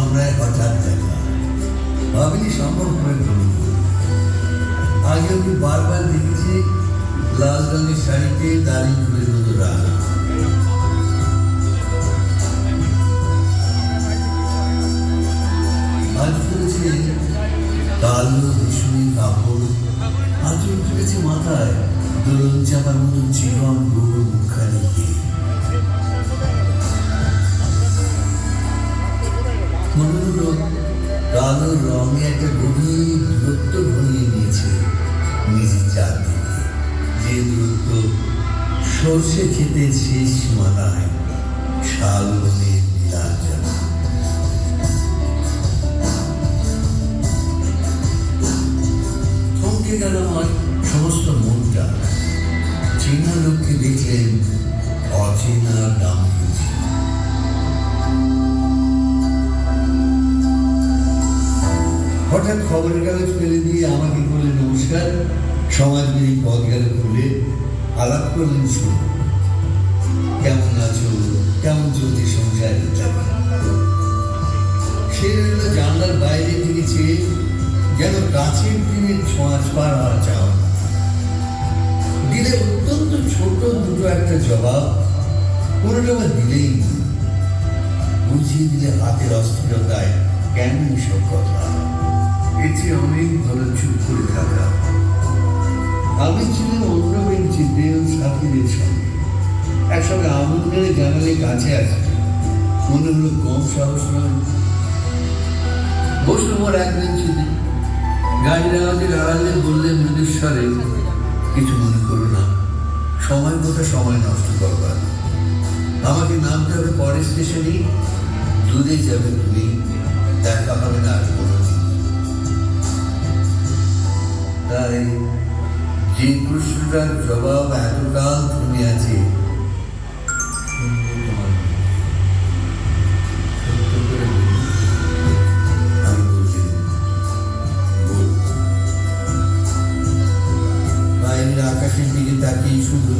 কামরায় হঠাৎ দেখা ভাবিনি সম্ভব হয়ে পড়ল আগে আমি বারবার দেখেছি লাল রঙের শাড়িতে দাড়ি ফুলের মতো রাগ আজ করেছে কালো ভীষণী কাপড়। আঁচল তুলেছে মাথায় দোলন চাপার মতো জীবন গৌর মুখানিকে হলো কালো রঙে একটা গভীর দূরত্ব ঘনিয়ে নিয়েছে নিজের চারদিকে। যে দূরত্ব সর্ষে খেতে শেষ মানায় শাল বনের নীলাঞ্জন। থমকে গেল আমার সমস্ত মনটা। চেনা লোককে দেখলেন হঠাৎ খবরের কাগজ ফেলে দিয়ে আমাকে বললেন, নমস্কার। সমাজবিধি পদ গেল খুলে আলাপ করলেন শুরু কেমন আছো? কেমন চলছে সংসার সে রইল জানলার বাইরে চেয়ে যেন গাছের দিনের ছোঁয়াচ পার হওয়া চাও দিলে অত্যন্ত ছোট দুটো একটা জবাব, কোনোটা আবার দিলেই না। বুঝিয়ে দিলে হাতের অস্থিরতায় কেন এসব কথা। চেয়ে অনেক ভালো চুপ করে থাকা। আমি ছিলাম অন্য বেঞ্চিতে সাথীদের সঙ্গে একসঙ্গে আগুন মেরে জানালে কাছে আসে। মনে হলো কম সাহস নয়। বসল মোর এক বেঞ্চিতে গাড়ির আওয়াজের আড়ালে বললে মৃদুস্বরে কিছু মনে করো না। সময় মতো সময় নষ্ট করবার আমাকে নামতে হবে পরের স্টেশনে দূরে যাবে তুমি। তাই যে প্রশ্নটার জবাব এতকাল তুমি আছে আকাশের দিকে তাকিয়ে শুধু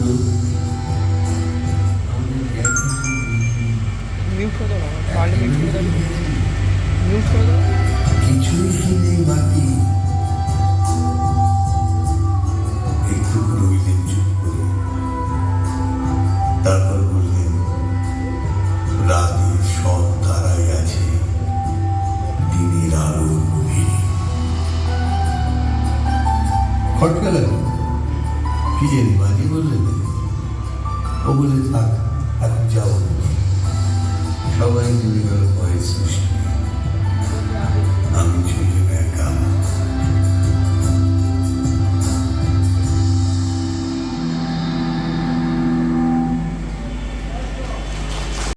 আমাদের দিনের আলোর গভীরে খটকা লাগল কি জানি বাজি বললেন ও বলে থাক এখন যাও সবাই মিলে গেল সৃষ্টি